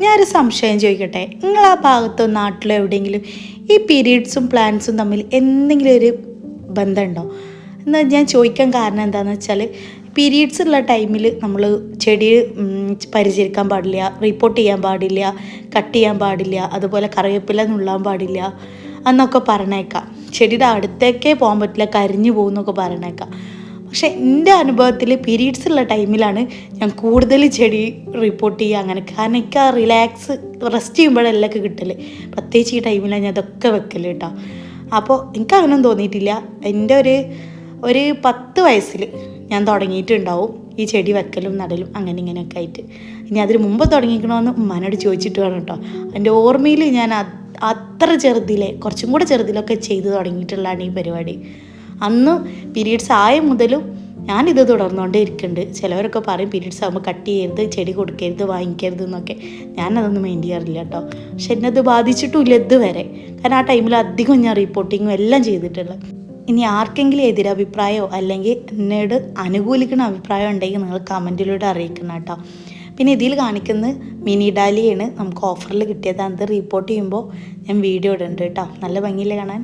ഞാനൊരു സംശയം ചോദിക്കട്ടെ? നിങ്ങൾ ആ ഭാഗത്തോ നാട്ടിലോ എവിടെയെങ്കിലും ഈ പീരീഡ്സും പ്ലാൻസും തമ്മിൽ എന്തെങ്കിലും ഒരു ബന്ധമുണ്ടോ? എന്ന് ഞാൻ ചോദിക്കാൻ കാരണം എന്താണെന്ന് വെച്ചാൽ പീരീഡ്സ് ഉള്ള ടൈമിൽ നമ്മൾ ചെടി പരിചരിക്കാൻ പാടില്ല റിപ്പോർട്ട് ചെയ്യാൻ പാടില്ല കട്ട് ചെയ്യാൻ പാടില്ല അതുപോലെ കറിവേപ്പില നുള്ളാൻ പാടില്ല എന്നൊക്കെ പറഞ്ഞേക്കാം. ചെടിയുടെ അടുത്തേക്കേ പോകാൻ പറ്റില്ല കരിഞ്ഞു പോകുന്നൊക്കെ പറഞ്ഞേക്കാം. പക്ഷെ എന്റെ അനുഭവത്തിൽ പീരീഡ്സ് ഉള്ള ടൈമിലാണ് ഞാൻ കൂടുതൽ ചെടി റിപ്പോർട്ട് ചെയ്യുക. അങ്ങനെ കാരണം എനിക്ക് റിലാക്സ് റെസ്റ്റ് ചെയ്യുമ്പോഴല്ല കിട്ടൽ പ്രത്യേകിച്ച് ഈ ടൈമിലാണ് ഞാൻ അതൊക്കെ വെക്കൽ കേട്ടോ. അപ്പോൾ എനിക്ക് അങ്ങനെയൊന്നും തോന്നിയിട്ടില്ല. എന്റെ ഒരു ഒരു പത്ത് വയസ്സിൽ ഞാൻ തുടങ്ങിയിട്ടുണ്ടാവും ഈ ചെടി വെക്കലും നടലും അങ്ങനെ ഇങ്ങനെയൊക്കെ ആയിട്ട്. ഇനി അതിന് മുമ്പ് തുടങ്ങിക്കണമെന്ന് ഉമ്മാനോട് ചോദിച്ചിട്ട് വേണം കേട്ടോ. എന്റെ ഓർമ്മയിൽ ഞാൻ അത്ര ചെറുതിലെ കുറച്ചും കൂടെ ചെറുതിലൊക്കെ ചെയ്ത് തുടങ്ങിയിട്ടുള്ളതാണ് ഈ പരിപാടി. അന്ന് പീരീഡ്സ് ആയ മുതലും ഞാനിത് തുടർന്നുകൊണ്ടേ ഇരിക്കുന്നുണ്ട് ചിലവരൊക്കെ പറയും പീരീഡ്സ് ആകുമ്പോൾ കട്ട് ചെയ്യരുത് ചെടി കൊടുക്കരുത് വാങ്ങിക്കരുത് എന്നൊക്കെ. ഞാനതൊന്നും മൈൻഡ് ചെയ്യാറില്ല കേട്ടോ. പക്ഷെ എന്നെ അത് ബാധിച്ചിട്ടുമില്ല ഇതുവരെ. കാരണം ആ ടൈമിൽ അധികം ഞാൻ റിപ്പോർട്ടിങ്ങും എല്ലാം ചെയ്തിട്ടുള്ളത്. ഇനി ആർക്കെങ്കിലും എതിരഭിപ്രായമോ അല്ലെങ്കിൽ എന്നോട് അനുകൂലിക്കുന്ന അഭിപ്രായം ഉണ്ടെങ്കിൽ നിങ്ങൾ കമന്റിലൂടെ അറിയിക്കണം കേട്ടോ. പിന്നെ ഇതിൽ കാണിക്കുന്നത് മിനി ഡാലിയാണ് നമുക്ക് ഓഫറിൽ കിട്ടിയത്. അത് റിപ്പോർട്ട് ചെയ്യുമ്പോൾ ഞാൻ വീഡിയോ ഇടുന്നുണ്ട് കേട്ടോ. നല്ല ഭംഗിയില്ലേ കാണാൻ.